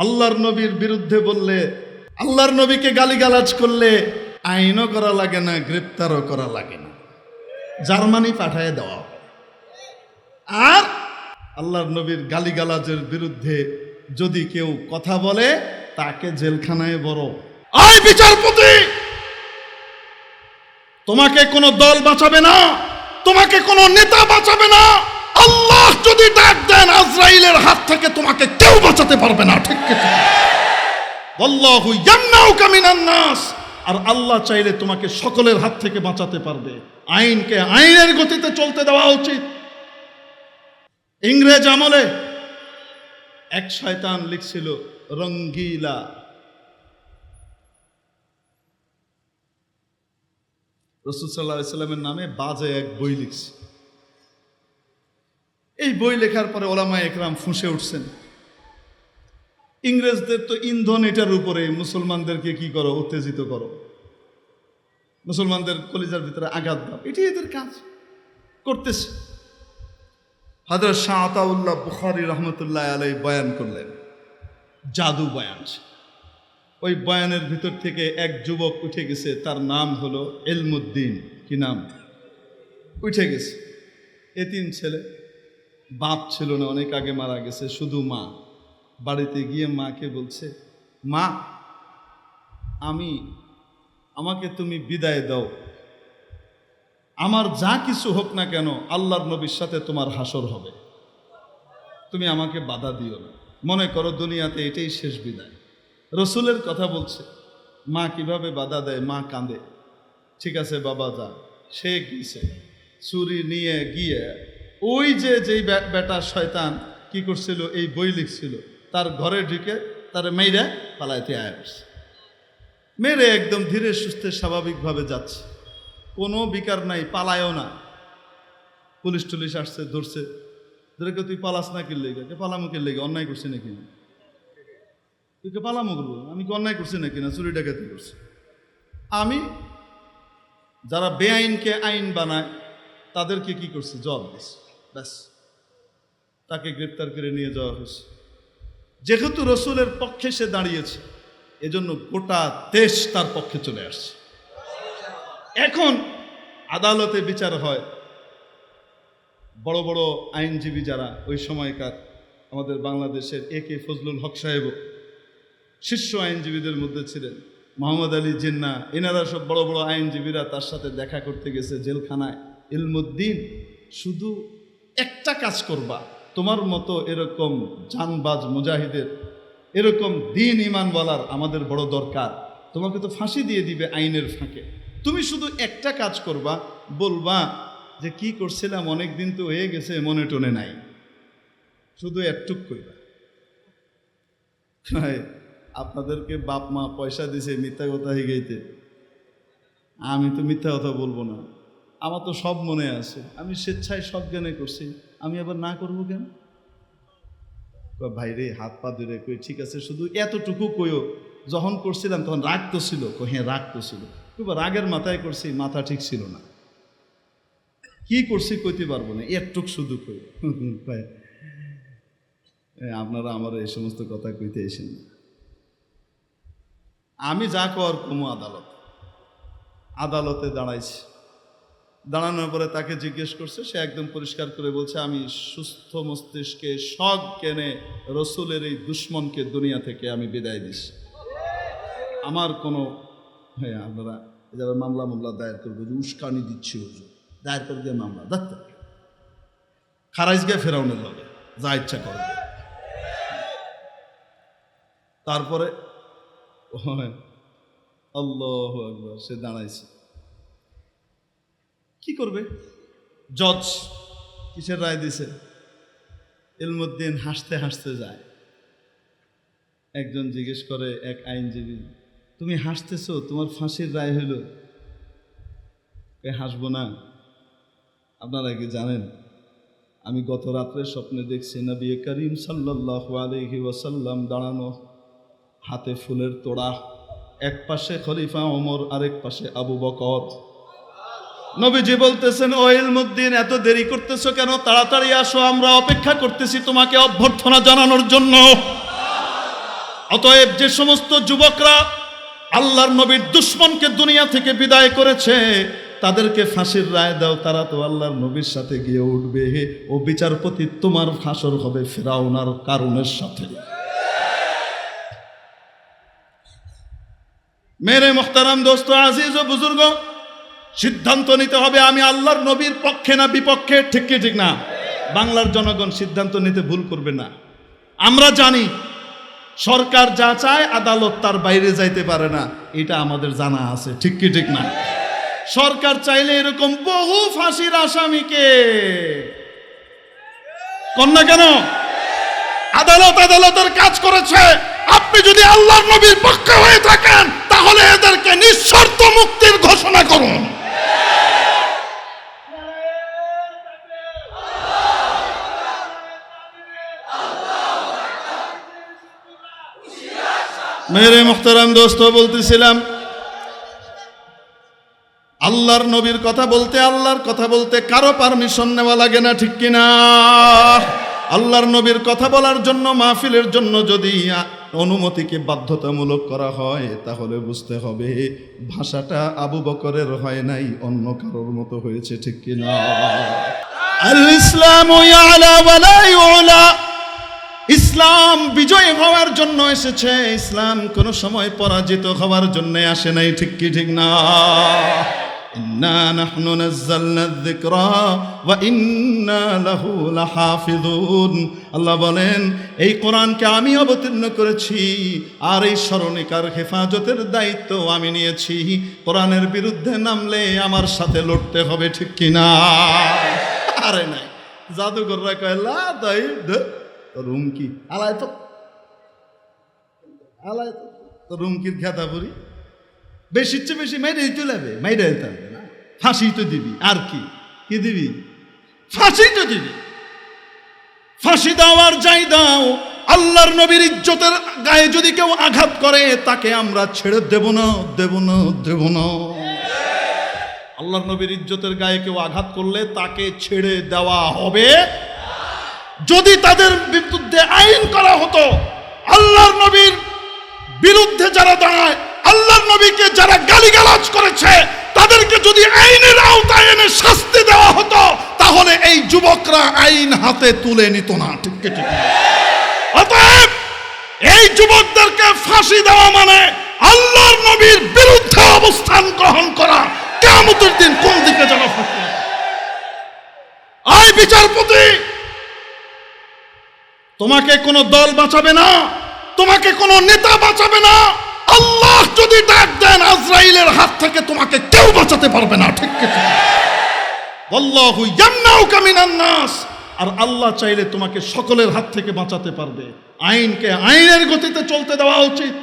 আল্লাহর নবীর বিরুদ্ধে বললে, আল্লাহর নবীকে গালিগালাজ করলে আইনও করা লাগে না, গ্রেপ্তারও করা লাগে না। জার্মানি পাঠায় দেওয়া আর আল্লাহর নবীর গালিগালাজের বিরুদ্ধে যদি কেউ কথা বলে, তাকে জেলখানায় বড় আয় বিচারপতি! তোমাকে কোনো দল বাঁচাবে না, তোমাকে কোনো নেতা বাঁচাবে না। আল্লাহ যদি ডাক দেন, আজরাইলের হাত থেকে তোমাকে কেউ বাঁচাতে পারবে না, ঠিক নাস। আর আল্লাহ চাইলে তোমাকে সকলের হাত থেকে বাঁচাতে পারবে। আইনকে আইনের গতিতে চলতে দেওয়া উচিত। ইংরেজ আমলে এক শয়তান লিখছিল, রঙ্গিলা। রসুল সাল্লাহ সাল্লামের নামে বাজে এক বই লিখছে। এই বই লেখার পরে ওলামা একরাম ফুঁসে উঠছেন। ইংরেজদের তো ইন্ধন এটার উপরে, মুসলমানদেরকে কি করো? উত্তেজিত করো। মুসলমানদের কলিজার ভিতরে আঘাত দাও। এটি এদের কাজ। করতেছে। হাজরত শাহ আতাউল্লাহ বুখারি রহমতুল্লাহ আলাই বয়ান করলেন। জাদু বয়ান। ওই বয়ানের ভিতর থেকে এক যুবক উঠে গেছে, তার নাম হলো এলমুদ্দিন। কি নাম? উঠে গেছে। এ তিন ছেলে। বাপ ছিল না, অনেক আগে মারা গেছে, শুধু মা। বাড়িতে গিয়ে মাকে বলছে, মা, আমি, আমাকে তুমি বিদায় দাও। আমার যা কিছু হোক না কেন, আল্লাহর নবীর সাথে তোমার হাসর হবে। তুমি আমাকে বাধা দিও না। মনে করো দুনিয়াতে এটাই শেষ বিদায়। রসুলের কথা বলছে, মা কীভাবে বাধা দেয়? মা কাঁদে। ঠিক আছে বাবা, যা। সে গিয়েছে। চুরি নিয়ে গিয়ে ওই যে যেই বেটা শয়তান কি করছিল, এই বই লিখছিল, তার ঘরে ঢুকে তার মেয়েরা পালাইতে আয় পড়ছে। মেরে একদম ধীরে সুস্থে স্বাভাবিকভাবে যাচ্ছে। কোনো বিকার নাই, পালায়ও না। পুলিশ টুলিশ আসছে, ধরছে। ধরে তুই পালাস না কিনলে কে পালামুকের লেগে? অন্যায় করছে নাকি? তুই কে পালামো করব? আমি কি অন্যায় করছি নাকি না? চুরি ডাকাতি করছি? আমি যারা বেআইনকে আইন বানায়, তাদেরকে কি করছে? জব দিছে ব্যাস, তাকে গ্রেপ্তার করে নিয়ে যাওয়া হয়েছে। যেহেতু রসুলের পক্ষে সে দাঁড়িয়েছে, এজন্য গোটা দেশ তার পক্ষে চলে আসছে। এখন আদালতে বিচার হয়, বড় বড় আইনজীবী যারা ওই সময়কার আমাদের বাংলাদেশের এ কে ফজলুল হক সাহেব শীর্ষ আইনজীবীদের মধ্যে ছিলেন। মোহাম্মদ আলী জিন্না, এনারা সব বড় বড় আইনজীবীরা তার সাথে দেখা করতে গেছে জেলখানায়। ইলমুদ্দিন, শুধু একটা কাজ করবা তোমার মতো এরকম জানবাজ মুজাহিদের এরকম দিন ইমানওয়ালার আমাদের বড় দরকার। তোমাকে তো ফাঁসি দিয়ে দিবে আইনের ফাঁকে। তুমি শুধু একটা কাজ করবা বলবা যে কি করছিলাম অনেক দিন তো হয়ে গেছে মনে টনে নাই। শুধু একটুক ভাই, আপনাদেরকে বাপ মা পয়সা দিছে মিথ্যা কথা হিগাইতে আমি তো মিথ্যা কথা বলব না। আমার তো সব মনে আছে। আমি স্বেচ্ছায় সব জ্ঞানে করছি। আমি আবার না করব কেন? কয়, ভাই রে হাত পা ধরে কই ঠিক আছে শুধু এতটুকু কইও। যখন করছিলাম তখন রাগ তো ছিল। হ্যাঁ রাগ তো ছিল। রাগের মাথায় করছি মাথা ঠিক ছিল না। কি করছি কইতে পারব না একটুক শুধু কই। আপনারা আমার এই সমস্ত কথা কইতে এসেন আমি যা কর কমু আদালত। আদালতে দাঁড়াইছি। দাঁড়ানোর পরে তাকে জিজ্ঞেস করছে সে একদম পরিষ্কার করে বলছে আমি সুস্থ মস্তিষ্কে সব কেনে রসুলের এই দুশ্মনকে দুনিয়া থেকে আমি বিদায় দিছি। আমার কোনো হ্যাঁ আপনারা যারা মামলা মামলা দায়ের করবে যে উস্কানি দিচ্ছি হুজুর দায়ের করে দিয়ে মামলা দেখতে খারাইজ গিয়ে ফেরাউনের লগে যা ইচ্ছা করবে তারপরে হ্যাঁ, আল্লাহ সে দাঁড়াইছে। কি করবে? জজ কিসের রায় দিছে? এলমুদ্দিন হাসতে হাসতে যায়। একজন জিজ্ঞেস করে, এক আইনজীবী, তুমি হাসতেছো, তোমার ফাঁসির রায় হইল? হাসবো না। আপনারা কি জানেন? আমি গত রাত্রে স্বপ্নে দেখছি নবী করিম সাল্লাহ আলহি ওয়াসাল্লাম দাঁড়ানো, হাতে ফুলের তোড়া এক পাশে খলিফা ওমর আরেক পাশে আবু বকর। নবীজি বলতেছেন, ও ইলমুদ্দিন, এত দেরি করতেছো কেন? তাড়াতাড়ি আসো, আমরা অপেক্ষা করতেছি তোমাকে অভ্যর্থনা জানানোর জন্য। অতএব যে সমস্ত যুবকরা আল্লাহর নবীর দুশ্মনকে দুনিয়া থেকে বিদায় করেছে, তাদেরকে ফাঁসির রায় দাও, তারা তো আল্লাহর নবীর সাথে গিয়ে উঠবে। হে ও বিচারপতি, তোমার ফাঁসর হবে ফেরাউনার কারণের সাথে। মেরে মোখতারাম দোস্ত, আজিজ ও বুজুর্গ সিদ্ধান্ত নিতে হবে, আমি আল্লাহর নবীর পক্ষে না, বিপক্ষে, ঠিক কি, ঠিক না? বাংলার জনগণ সিদ্ধান্ত নিতে ভুল করবে না। আমরা জানি, সরকার যা চায়, আদালত তার বাইরে যাইতে পারে না, এটা আমাদের জানা আছে, ঠিক কি, ঠিক না? সরকার চাইলে এরকম বহু ফাঁসির আসামিকে। কন্যা কেন? আদালত আদালতের কাজ করেছে। আপনি যদি আল্লাহর নবীর পক্ষে হয়ে থাকেন, তাহলে এদেরকে নিঃশর্ত মুক্তির ঘোষণা করুন। মেরে মোখতারাম দোস্ত, বলতেছিলাম, আল্লাহর নবীর কথা বলতে আল্লাহর কথা বলতে কারও পারমিশন নেওয়া লাগে না, ঠিক কিনা? আল্লাহর নবীর কথা বলার জন্য, মাহফিলের জন্য যদি অনুমতিকে বাধ্যতামূলক করা হয়, তাহলে বুঝতে হবে ভাষাটা আবু বকরের হয় নাই, অন্য কারোর মতো হয়েছে, ঠিক কিনা? আল ইসলাম ইসলাম বিজয় হওয়ার জন্য এসেছে। ইসলাম কোন সময় পরাজিত হওয়ার জন্য আসে নাই, ঠিক কি, ঠিক না? আল্লাহ বলেন, এই কোরআনকে আমি অবতীর্ণ করেছি আর এই স্মরণিকার হেফাজতের দায়িত্ব আমি নিয়েছি। কোরআনের বিরুদ্ধে নামলে আমার সাথে লড়তে হবে, ঠিক কি না? আরে নাই। জাদুঘররা কয়, লা রুমকি আলায় তো। আলায় তো। তো রুমকির খেতা পড়ি বেশি চেয়ে বেশি মাইরে দিতে লাগবে মাইরে দিতে হবে না। ফাঁসি তো দিবি। আর কি? কি দিবি? ফাঁসি তো দিবি। ফাঁসি দাও আর যাই দাও। আল্লাহর নবীর ইজ্জতের গায়ে যদি কেউ আঘাত করে, তাকে আমরা ছেড়ে দেব না দেব না দেব না। আল্লাহর নবীর ইজ্জতের গায়ে কেউ আঘাত করলে তাকে ছেড়ে দেওয়া হবে। যদি তাদের বিরুদ্ধে আইন করা হতো, আল্লাহর নবীর বিরুদ্ধে যারা দাঁড়ায়, আল্লাহর নবীকে যারা গালিগালাজ করেছে, তাদেরকে যদি আইনের আওতায় এনে শাস্তি দেওয়া হতো, তাহলে এই যুবকরা আইন হাতে তুলে নিত না, ঠিক ঠিক? অতএব এই যুবকদেরকে ফাঁসি দেওয়া মানে আল্লাহর নবীর বিরুদ্ধে অবস্থান গ্রহণ করা। কেমতের দিন কোন দিকে যেন আয় বিচারপতি তোমাকে কোনো দল বাঁচাবে না, তোমাকে কোনো নেতা বাঁচাবে না। আল্লাহ যদি ডাক দেন, আজরাইলের হাত থেকে তোমাকে কেউ বাঁচাতে পারবে না, ঠিক নাস। আর আল্লাহ চাইলে তোমাকে সকলের হাত থেকে বাঁচাতে পারবে। আইনকে আইনের গতিতে চলতে দেওয়া উচিত।